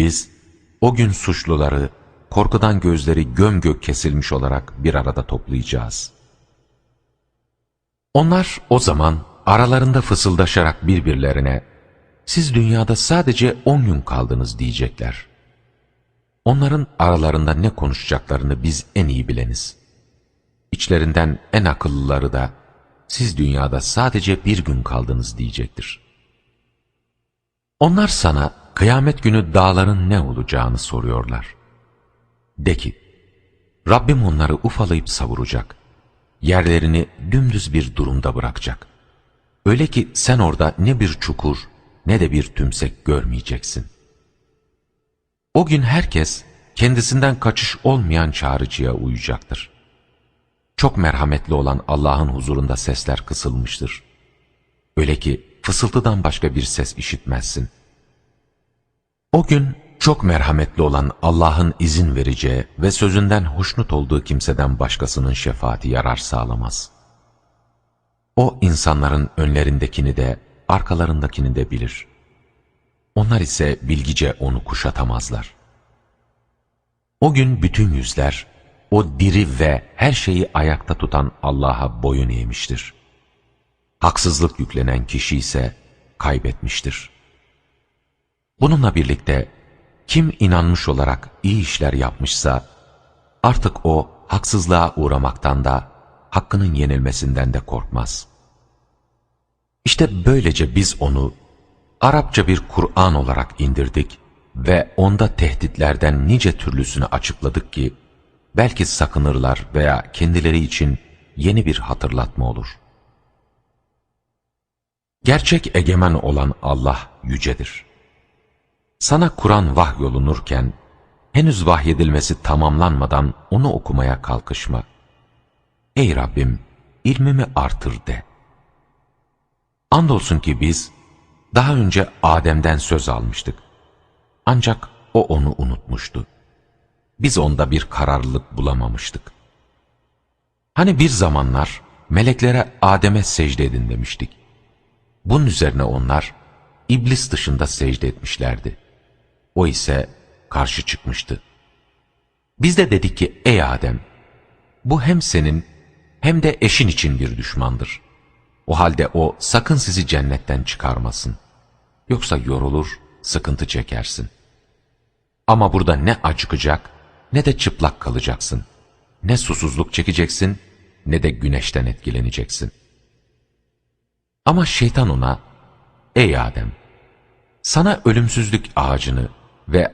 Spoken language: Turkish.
Biz o gün suçluları korkudan gözleri göm gök kesilmiş olarak bir arada toplayacağız. Onlar o zaman aralarında fısıldaşarak birbirlerine siz dünyada sadece on gün kaldınız diyecekler. Onların aralarında ne konuşacaklarını biz en iyi bileniz. İçlerinden en akıllıları da siz dünyada sadece bir gün kaldınız diyecektir. Onlar sana kıyamet günü dağların ne olacağını soruyorlar. De ki, Rabbim onları ufalayıp savuracak. Yerlerini dümdüz bir durumda bırakacak. Öyle ki sen orada ne bir çukur ne de bir tümsek görmeyeceksin. O gün herkes kendisinden kaçış olmayan çağrıcıya uyacaktır. Çok merhametli olan Allah'ın huzurunda sesler kısılmıştır. Öyle ki fısıltıdan başka bir ses işitmezsin. O gün çok merhametli olan Allah'ın izin vereceği ve sözünden hoşnut olduğu kimseden başkasının şefaati yarar sağlamaz. O insanların önlerindekini de arkalarındakini de bilir. Onlar ise bilgice onu kuşatamazlar. O gün bütün yüzler, o diri ve her şeyi ayakta tutan Allah'a boyun eğmiştir. Haksızlık yüklenen kişi ise kaybetmiştir. Bununla birlikte kim inanmış olarak iyi işler yapmışsa, artık o haksızlığa uğramaktan da, hakkının yenilmesinden de korkmaz. İşte böylece biz onu Arapça bir Kur'an olarak indirdik ve onda tehditlerden nice türlüsünü açıkladık ki, belki sakınırlar veya kendileri için yeni bir hatırlatma olur. Gerçek egemen olan Allah yücedir. Sana Kur'an vahyolunurken, henüz vahyedilmesi tamamlanmadan onu okumaya kalkışma. Ey Rabbim, ilmimi artır de. Andolsun ki biz, daha önce Adem'den söz almıştık. Ancak o onu unutmuştu. Biz onda bir kararlılık bulamamıştık. Hani bir zamanlar meleklere Adem'e secde edin demiştik. Bunun üzerine onlar iblis dışında secde etmişlerdi. O ise karşı çıkmıştı. Biz de dedik ki ey Adem bu hem senin hem de eşin için bir düşmandır. O halde o sakın sizi cennetten çıkarmasın. Yoksa yorulur, sıkıntı çekersin. Ama burada ne acıkacak ne de çıplak kalacaksın. Ne susuzluk çekeceksin ne de güneşten etkileneceksin. Ama şeytan ona, ey Adem, sana ölümsüzlük ağacını ve